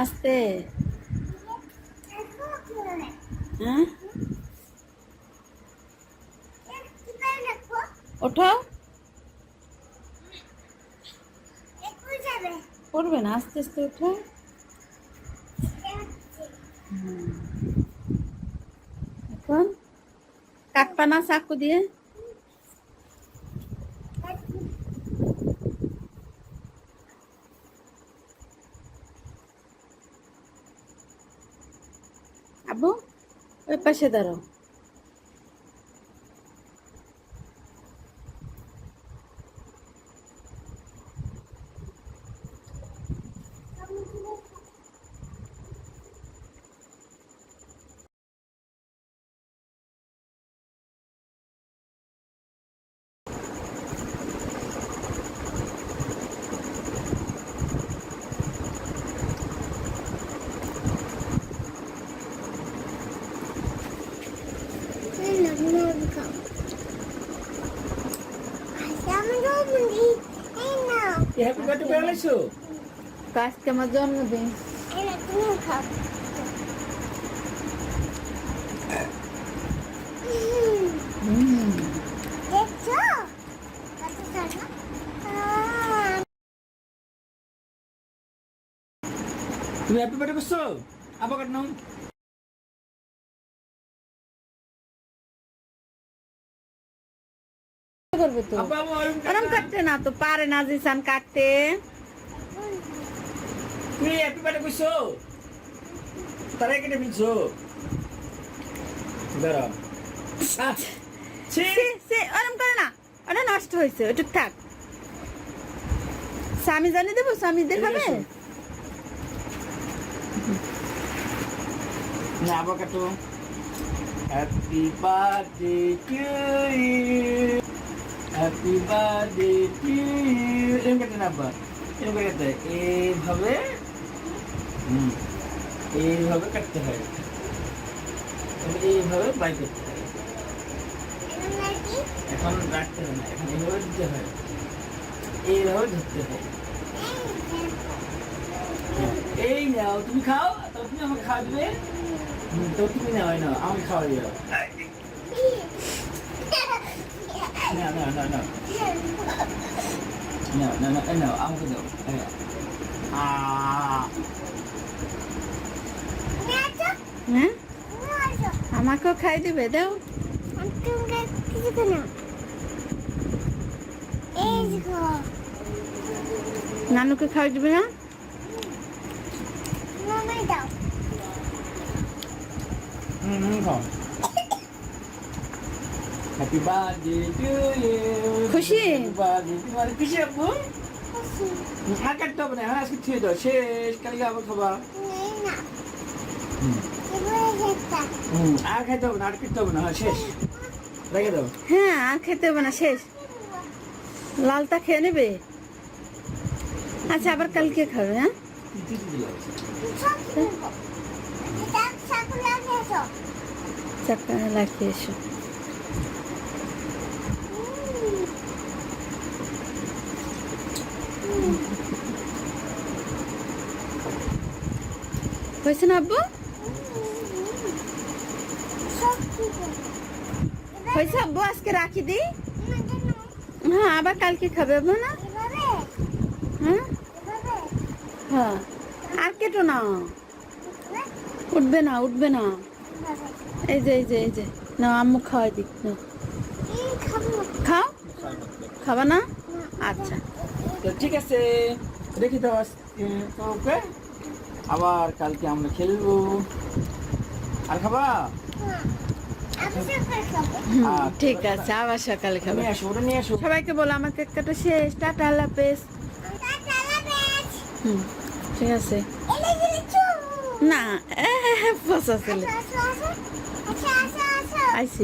আস্তে। হ্যাঁ? ওঠো। পড়বে না আস্তে আস্তে ওঠো। এখন কাটপা না চাকু দিয়ে আব্বু ওই পাশে দাঁড়াও। হ্যাপি বার্থডে করে লাইছো তো আজকে আমার জন্মদিন তুমি হ্যাপি বার্থডে করছ আবার নাও করবে তো? ওরম কাটতে না? তো পারে না জিসান কাটতে। তুমি হ্যাপি বার্থডে করছ তারা কেটে ফেলছো? দাঁড়াও। সে সে ওরম করে না। ওটা নষ্ট হয়েছে ওটা থাক। স্বামী জানি দেবো স্বামী দেখাবে? না আবার কাটো। Happy birthday to you happy birthday এরকম কাটে না আব্বা এরকম কাটতে এইভাবে, হুম, এইভাবে কাটতে হয়। এইভাবে বাই করতে হয়। এখন রাখতে হয় না, এখন এইভাবে দিতে হয়। এইভাবে ধরতে হয়। এই নাও, তুমি খাও তো তুমি আমাকে খাওয়া দিবে তো তুমি নাও নাও, আমাকে খাওয়া দিও না না না না না না না এই নাও আমাকে দাও হ্যাঁ আমাকেও খাই দিবে দাও। নানুকে খাই দিবে না? হুম, হুম, খাও হ্যাপি বার্থডে টু ইউ খুশি? বার্থডে তোমার খুশি আব্বু? আর কাটতে হবে না এখন আজকে থুয়ে দাও। শেষ কালকে আবার খাবা। হুম। হুম, আর খাইতে হবে না আর কিনতে হবে না হ্যাঁ শেষ। রেখে দাও। হ্যাঁ আর খেতে হবে না শেষ। লালটা খেয়ে নেবে? আচ্ছা আবার কালকে খাবে হ্যাঁ? চাকা লাগিয়ে এসো। হয়েছে না আব্বু? হয়েছে আব্বু? আজকে রাখি দিই হ্যাঁ আবার কালকে খাবে আব্বু, না? হ্যাঁ? হ্যাঁ। আর কেটো না। উঠবে না উঠবে না। এই যে এই যে এই যে। না, আম্মু খাওয়াই দিক নাও। খাও? খাবা না? আচ্ছা। ঠিক আছে, রেখে দাও ওকে আবার কালকে আমরা খেলব আর খাবা? আচ্ছা, ঠিক আছে আবার সকালে খাবে। নিয়ে আসো ওটা নিয়ে আসো। সবাইকে বলো আমার কেকটা শেষ। টাটা আল্লাহ হুম ঠিক আছে। না এ, পচা ছেলে আইসি।